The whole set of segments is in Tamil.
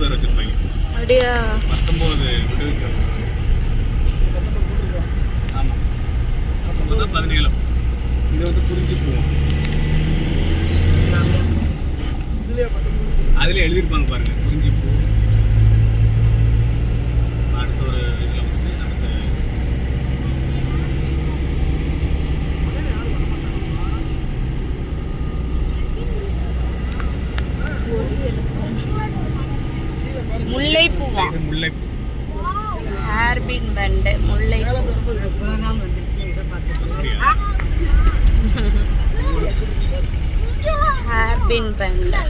பேர் வச்சிருப்பாங்க. அப்படியா? பத்தொம்போது ஆமாம் பத்தொம்பது பதினேழு. இது வந்து குறிஞ்சி பூவும் அதில் எழுதியிருப்பாங்க பாருங்க குறிஞ்சி பூ அடுத்த ஒரு இதில் வந்து அடுத்த முல்லைப்பூவா? முல்லைப்பூ. ஹேர்பின் பண்டு முல்லைப்பூ? ஹேர்பின் பண்டு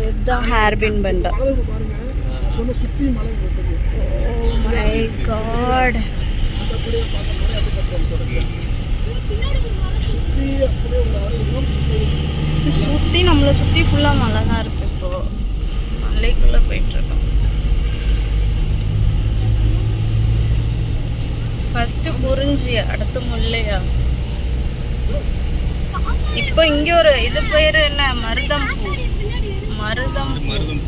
இதுதான் ஹேர்பின் பண்டு ஓ மை காட் சுற்றி நம்மளை சுற்றி ஃபுல்லாக மழை தான் இருக்கு இப்போ. மலைக்குள்ளே போயிட்டு இருக்கோம் ஃபர்ஸ்ட் குறிஞ்சி அடுத்து முல்லையா? இப்போ இங்க ஒரு இது பேர் என்ன? மருதம் பூ. மருதம் மருதம்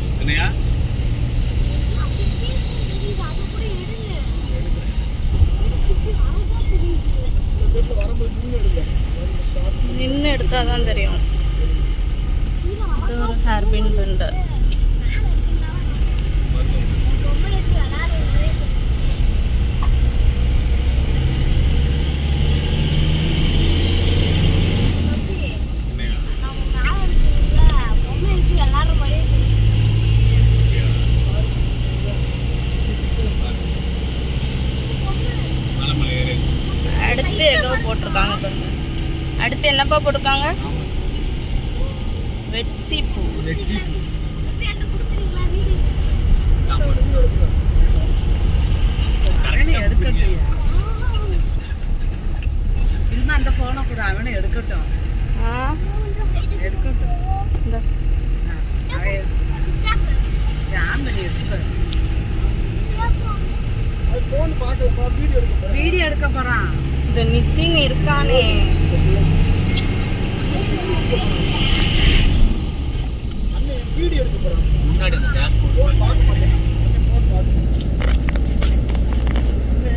நின்று எடுத்தால் தான் தெரியும். இது ஒரு ஹேர்பின் பண்டு மருதம் பூ. என்னையா அப்படியா? மலை மலை ஏறி அடுத்து ஏதோ போட்டிருக்காங்க பாருங்க. அடுத்து என்னப்பா போட்டிருக்காங்க? வெட்சி பூ. வெச்சி பூ. அந்த போனை கூட அவனை எடுக்கட்டும். ஆ. எடுக்கட்டும். வீடியோ எடுக்க போறான். ஒருத்தன் நித்தின்னு இருக்கானே.